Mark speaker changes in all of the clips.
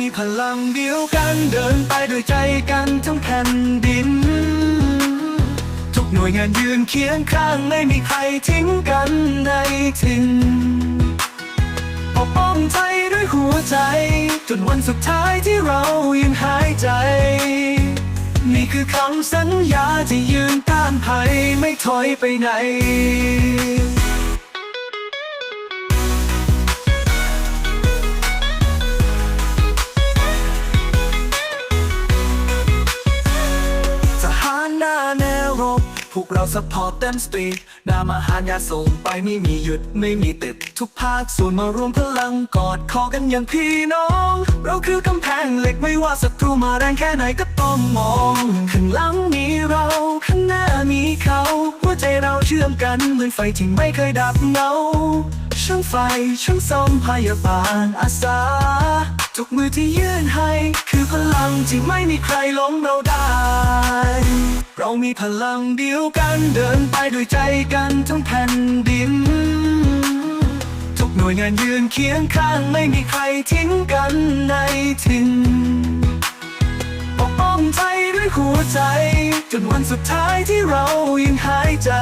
Speaker 1: มีพลังเดียวกันเดินไปด้วยใจกันทั้งแผ่นดิน ทุกหน่วยงานยืนเคียงข้างไม่มีใครทิ้งกันในถิ่นปกป้องใจด้วยหัวใจ จนวันสุดท้ายที่เรายังหายใจ นี่คือคำสัญญาที่ยืนต้านภัยไม่ถอยไปไหน พวกเราสปอร์ตเต็มสตรีทนามอาหารยาส่งไปไม่มีหยุดไม่มีติด ทุกภาคส่วนมารวมพลังกอดคอกันอย่างพี่น้อง เราคือกำแพงเหล็กไม่ว่าศัตรูมาแรงแค่ไหนก็ต้องมองข้างหลังมีเราข้างหน้ามีเขาหัวใจเราเชื่อมกันเหมือนไฟที่ไม่เคยดับเงาช่างไฟช่างซ่อมพยาบาลอาสาทุกมือที่ยื่นให้ คือพลังที่ไม่มีใครล้มเราได้ เรามีพลังเดียวกันเดินไปด้วยใจกันทั้งแผ่นดิน ทุกหน่วยงานยืนเคียงข้างไม่มีใครทิ้งกันในถิ่นปกป้องใจด้วยหัวใจ จนวันสุดท้ายที่เรายังหายใจ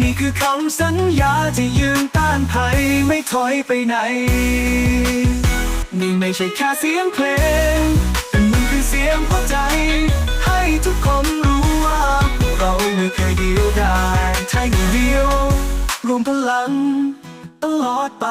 Speaker 1: นี่คือคำสัญญาที่ยืนต้านภัยไม่ถอยไปไหน นี่ไม่ใช่แค่เสียงเพลงแต่มันคือเสียงหัวใจ วมพลังตลอดไป